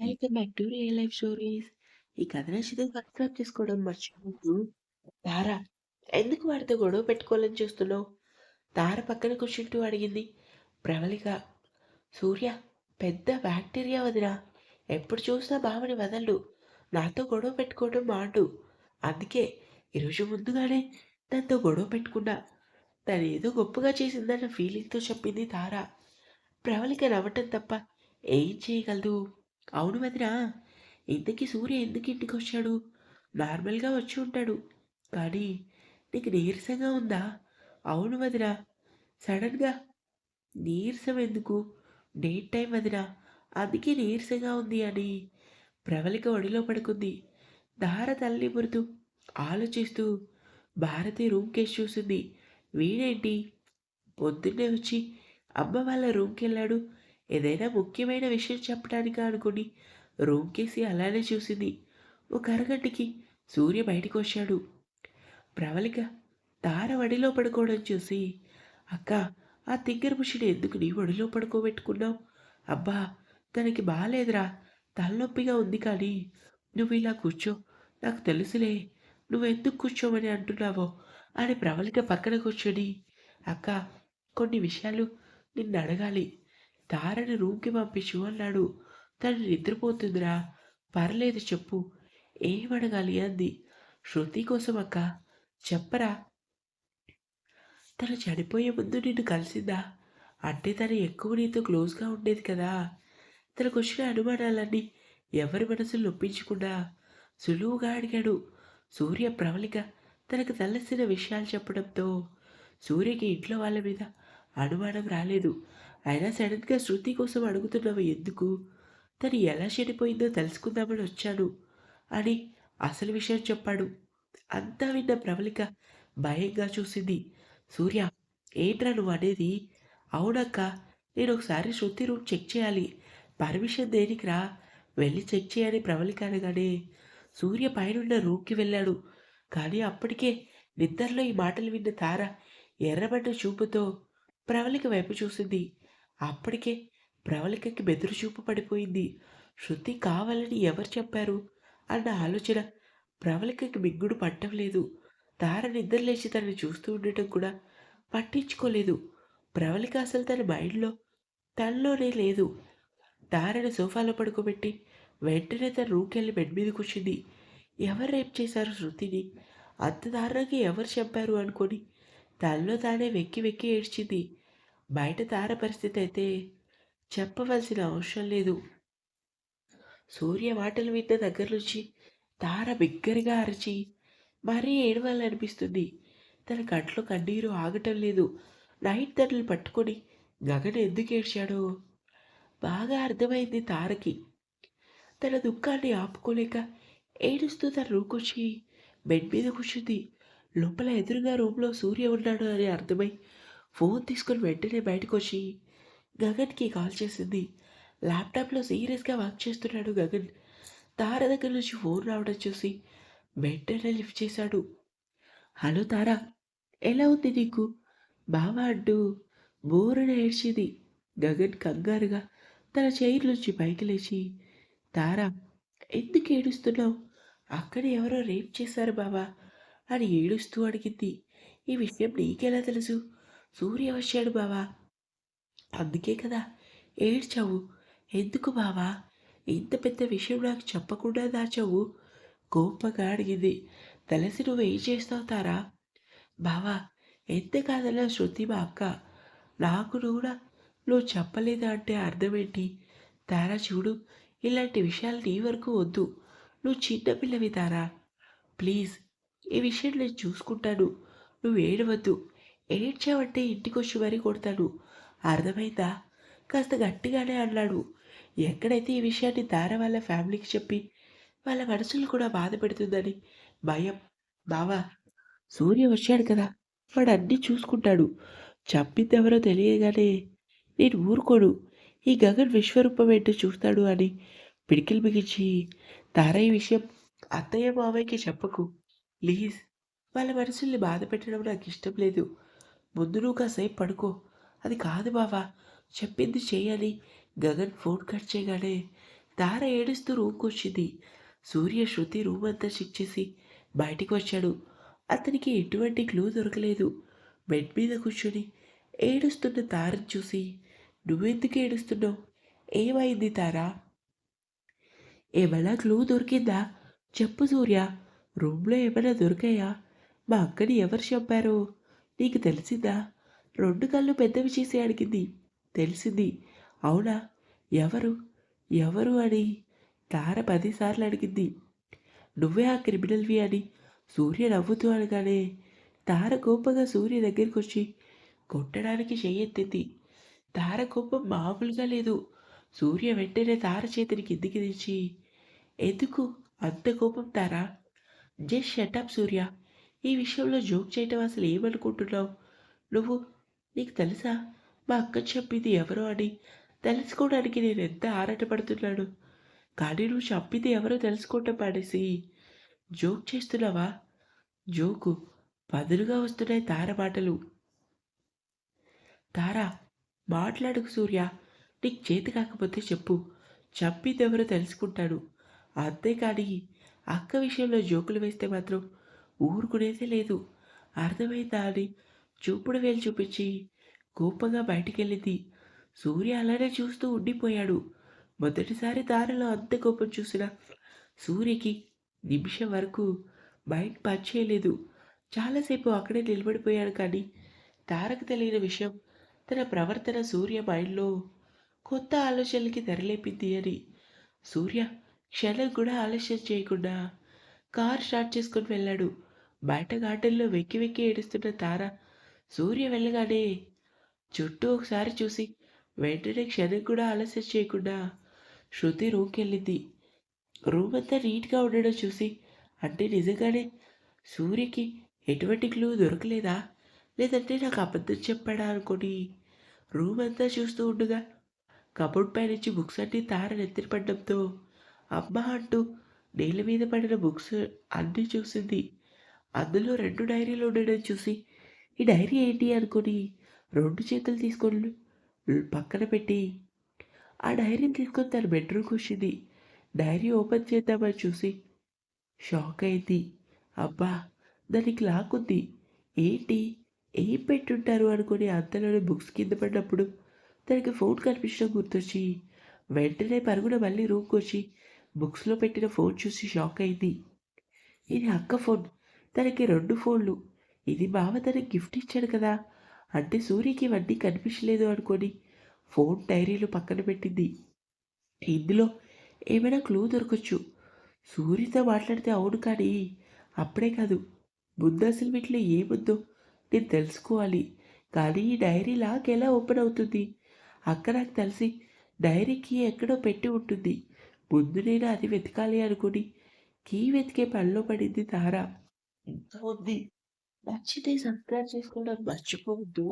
Welcome back to real life stories. ఈ కథ నచ్చితే సబ్స్క్రైబ్ చేసుకోవడం మర్చిపోవద్దు. తార ఎందుకు వాడితో గొడవ పెట్టుకోవాలని చూస్తున్నావు? తార పక్కన కూర్చుంటూ అడిగింది. ప్రవళిక సూర్య పెద్ద బ్యాక్టీరియా వదినా. ఎప్పుడు చూసినా బావని వదలడు. నాతో గొడవ పెట్టుకోవడం మాటు. అందుకే ఈరోజు ముందుగానే తనతో గొడవ పెట్టుకున్నా. తను ఏదో గొప్పగా చేసిందన్న ఫీలింగ్తో చెప్పింది తార. ప్రవళిక నవ్వటం తప్ప ఏం చేయగలదు? అవును వదినా. ఇంతకీ సూర్య ఎందుకు ఇంటికి వచ్చాడు? నార్మల్గా వచ్చి ఉంటాడు. కానీ నీకు నీరసంగా ఉందా? అవును వదినా. సడన్గా. నీరసం ఎందుకు? డేట్ టైం వదినా. అందుకే నీరసంగా ఉంది అని. ప్రవళిక ఒడిలో పడుకుంది. దార తల్లి మురుతూ ఆలోచిస్తూ భారతి రూమ్ కేసి చూసింది. వీడేంటి? పొద్దున్నే వచ్చి అమ్మ వాళ్ళ రూమ్కి వెళ్ళాడు. ఏదైనా ముఖ్యమైన విషయం చెప్పడానికి అనుకుని రూమ్ కేసి అలానే చూసింది. ఒక అరగంటకి సూర్య బయటికి వచ్చాడు. ప్రవళిక తార వడిలో పడుకోవడం చూసి అక్క ఆ తిగ్గర ముషిని ఎందుకు నీ ఒడిలో పడుకోబెట్టుకున్నావు? అబ్బా తనకి బాగాలేదురా తలనొప్పిగా ఉంది కానీ నువ్వు ఇలా కూర్చో నాకు తెలుసులే నువ్వు ఎందుకు కూర్చోమని అంటున్నావో అని ప్రవళిక పక్కన కూర్చొని అక్క కొన్ని విషయాలు నిన్ను అడగాలి తారని రూమ్కి పంపించు అన్నాడు. తను నిద్రపోతుందిరా. పర్లేదు చెప్పు. ఏమడగాలి అంది. శృతి కోసం అక్క చెప్పరా. తను చనిపోయే ముందు నిన్ను కలిసిందా? అంటే తను ఎక్కువ నీతో క్లోజ్గా ఉండేది కదా. తనకు వచ్చిన అనుమానాలన్నీ ఎవరి మనసులు నొప్పించకుండా సులువుగా అడిగాడు. సూర్య ప్రవళిక తనకు తెలిసిన విషయాలు చెప్పడంతో సూర్యకి ఇంట్లో వాళ్ళ మీద అనుమానం రాలేదు. అయినా సడన్గా శృతి కోసం అడుగుతున్నావు ఎందుకు? తను ఎలా చెడిపోయిందో తెలుసుకుందామని వచ్చాను అని అసలు విషయం చెప్పాడు. అంతా విన్న ప్రవళిక భయంగా చూసింది. సూర్య ఏంట్రా నువ్వు అనేది? అవునక్క నేను ఒకసారి శృతి రూమ్ చెక్ చేయాలి. పర్మిషన్ దేనికి రా వెళ్ళి చెక్ చేయని ప్రవళిక అనగానే. సూర్య పైనున్న రూమ్కి వెళ్ళాడు. కానీ అప్పటికే నిద్రలో ఈ మాటలు విన్న తార ఎర్రబడ్డ చూపుతో ప్రవళిక వైపు చూసింది. అప్పటికే ప్రవళికకి బెదురుచూపు పడిపోయింది. శృతి కావాలని ఎవరు చెప్పారు? అన్న ఆలోచన ప్రవళికకి మింగుడు పట్టం లేదు తార నిద్రలేచి తనని చూస్తూ ఉండటం కూడా పట్టించుకోలేదు. ప్రవళిక అసలు తన మైండ్లో తనలోనే లేదు. తారని సోఫాలో పడుకోబెట్టి వెంటనే తన రూకెళ్ళి బెడ్ మీద కూర్చుంది. ఎవరు రేపు చేశారు శృతిని? అంత దారుణంగా ఎవరు చెప్పారు అనుకొని తనలో తానే వెక్కి వెక్కి ఏడ్చింది. బయట తార పరిస్థితి అయితే చెప్పవలసిన అవసరం లేదు. సూర్య మాటలు విన్న దగ్గర నుంచి తార బిగ్గరగా అరిచి మరీ ఏడవాలనిపిస్తుంది. తన కంట్లో కన్నీరు ఆగటం లేదు. నైట్ దండలు పట్టుకొని గగన్ ఎందుకు ఏడ్చాడో బాగా అర్థమైంది తారకి. తన దుఃఖాన్ని ఆపుకోలేక ఏడుస్తూ తన రూకొచ్చి బెడ్ మీద కూర్చుంది. లోపల ఎదురుగా రూమ్లో సూర్య ఉన్నాడు అని అర్థమై ఫోన్ తీసుకొని వెంటనే బయటకు వచ్చి గగన్కి కాల్ చేసింది. ల్యాప్టాప్లో సీరియస్గా వర్క్ చేస్తున్నాడు గగన్. తార దగ్గర నుంచి ఫోన్ రావడం చూసి వెంటనే లిఫ్ట్ చేశాడు. హలో తారా ఎలా ఉంది నీకు? బావా అంటూ బోరున ఏడ్చింది. గగన్ కంగారుగా తన చైర్ నుంచి పైకి లేచి తారా ఎందుకు ఏడుస్తున్నావు? అక్కడ ఎవరో రేప్ చేశారు బావా అని ఏడుస్తూ అడిగింది. ఈ విషయం నీకెలా తెలుసు? సూర్య వచ్చాడు బావా. అందుకే కదా ఏడ్చావు. ఎందుకు బావా? ఇంత పెద్ద విషయం నాకు చెప్పకుండా దాచావు. కోపంగా అడిగింది. తెలిసి నువ్వు ఏం చేస్తావు తారా? బావా ఎంత కాదన్నా శృతి మా అక్క. నాకు కూడా నువ్వు చెప్పలేదా అంటే అర్థమేంటి? తారా చూడు ఇలాంటి విషయాలు నీ వరకు వద్దు. నువ్వు చిన్నపిల్లవి తారా. ప్లీజ్ ఈ విషయం నేను చూసుకుంటాను. నువ్వు ఏడవద్దు. ఏడ్చావంటే ఇంటికి వచ్చి మరీ అర్థమైందా? కాస్త గట్టిగానే అన్నాడు. ఎక్కడైతే ఈ విషయాన్ని తార వాళ్ళ ఫ్యామిలీకి చెప్పి వాళ్ళ మనసులు కూడా బాధ పెడుతుందని భయం. బావా సూర్య వచ్చాడు కదా. వాడు అన్నీ చూసుకుంటాడు. చంపిందెవరో తెలియగానే నేను ఊరుకోను. ఈ గగన్ విశ్వరూపం ఏంటో చూస్తాడు అని పిడికిలు బిగించి తార ఈ విషయం అత్తయ్య మావయ్యకి చెప్పకు. ప్లీజ్. వాళ్ళ మనసుల్ని బాధ పెట్టడం నాకు ఇష్టం లేదు. ముందు కాసేపు పడుకో. అది కాదు బావా చెప్పింది చేయాలి. గగన్ ఫోన్ కట్ చేయగానే తార ఏడుస్తూ రూమ్కొచ్చింది సూర్య శృతి రూమ్ అంతా చెక్ చేసి బయటికి వచ్చాడు. అతనికి ఎటువంటి క్లూ దొరకలేదు. బెడ్ మీద కూర్చొని ఏడుస్తున్న తారని చూసి నువ్వెందుకు ఏడుస్తున్నావు? ఏమైంది తారా? ఏమైనా క్లూ దొరికిందా? చెప్పు సూర్య రూమ్లో ఏమైనా దొరికాయా? మా అక్కని ఎవరు చెప్పారు నీకు తెలిసిందా? రెండు కళ్ళు పెద్దవి చేసి అడిగింది. తెలిసింది. అవునా? ఎవరు? ఎవరు అని? తార పదిసార్లు అడిగింది. నువ్వే ఆ క్రిమినల్వి అని. సూర్య నవ్వుతూ అనగానే తార కోపంగా సూర్య దగ్గరికి వచ్చి కొట్టడానికి చెయ్యెత్తింది తార కోపం మామూలుగా లేదు. సూర్య వెంటనే తార చేతిని కిందికి దించి ఎందుకు? అంత కోపం తారా? జస్ట్ షటప్ సూర్య. ఈ విషయంలో జోక్ చేయటం అసలు ఏమనుకుంటున్నావు? నువ్వు నీకు తెలుసా? మా అక్క చెప్పింది ఎవరో అని. తెలుసుకోవడానికి నేను ఎంత ఆరాటపడుతున్నాను. కానీ నువ్వు చంపింది ఎవరో తెలుసుకోవటం పాడేసి జోక్ చేస్తున్నావా? జోకు. పదులుగా వస్తున్నాయి తార మాటలు. తారా మాట్లాడుకు సూర్య. నీకు చేతి కాకపోతే చెప్పు. చంపిందెవరో తెలుసుకుంటాడు. అంతేకాని అక్క విషయంలో జోకులు వేస్తే మాత్రం ఊరుకునేదే లేదు. అర్థమైందా అని చూపుడు వేలు చూపించి కోపంగా బయటికెళ్ళింది. సూర్య అలానే చూస్తూ ఉండిపోయాడు. మొదటిసారి దారిలో అంత కోపం చూసిన సూర్యకి నిమిషం వరకు మైండ్ పనిచేయలేదు. చాలాసేపు అక్కడే నిలబడిపోయాడు కానీ తారకు తెలియని విషయం తన ప్రవర్తన సూర్య మైండ్లో కొత్త ఆలోచనలకి తెరలేపింది అని. సూర్య క్షణం కూడా ఆలస్యం చేయకుండా కార్ స్టార్ట్ చేసుకుని వెళ్ళాడు. బయట గార్డెన్లో వెక్కి వెక్కి ఏడుస్తున్న తార. సూర్య వెళ్ళగానే చుట్టూ ఒకసారి చూసి వెంటనే క్షణం కూడా ఆలస్యం చేయకుండా శృతి రూమ్కి వెళ్ళింది రూమ్ అంతా నీట్గా ఉండడం చూసి అంటే నిజంగానే సూర్యకి ఎటువంటి క్లూ దొరకలేదా? లేదంటే నాకు అబద్ధం చెప్పాడా అనుకొని రూమ్ అంతా చూస్తూ ఉండగా కబోర్డ్ పై నుంచి బుక్స్ అన్నీ తార నెత్తిపడడంతో అమ్మ అంటూ నేల మీద పడిన బుక్స్ అన్నీ చూసింది. అందులో రెండు డైరీలు ఉండడం చూసి ఈ డైరీ ఏంటి అనుకుని రెండు చేతులు తీసుకొని పక్కన పెట్టి ఆ డైరీని తీసుకొని తన బెడ్రూమ్కి వచ్చింది. డైరీ ఓపెన్ చేద్దామని చూసి షాక్ అయింది. అబ్బా దానికి లాక్ ఉంది. ఏంటి? ఏం పెట్టుంటారు అనుకుని అంతలోనే బుక్స్ కింద పడినప్పుడు తనకి ఫోన్ కనిపించడం గుర్తొచ్చి వెంటనే పరుగున మళ్ళీ రూమ్కి వచ్చి బుక్స్లో పెట్టిన ఫోన్ చూసి షాక్ అయింది. ఇది అక్క ఫోన్. తనకి రెండు ఫోన్లు. ఇది బావ తనకి గిఫ్ట్ ఇచ్చాడు కదా. అంటే సూర్యకి వడ్డీ కనిపించలేదు అనుకొని ఫోన్ డైరీలు పక్కన పెట్టింది. ఇందులో ఏమైనా క్లూ దొరకచ్చు. సూర్యతో మాట్లాడితే అవును కానీ అప్పుడే కాదు. ముందు అసలు వీటిలో ఏముందో నేను తెలుసుకోవాలి. కానీ ఈ డైరీ లాక్ ఎలా ఓపెన్ అవుతుంది? అక్క నాకు తెలిసి డైరీకి ఎక్కడో పెట్టి ఉంటుంది. ముందు నేను అది వెతకాలి అనుకుని కీ వెతికే పనిలో పడింది తారా. ఇంకా ఉంది నచ్చితే సబ్స్క్రైబ్ చేసుకోవడం మర్చిపోవద్దు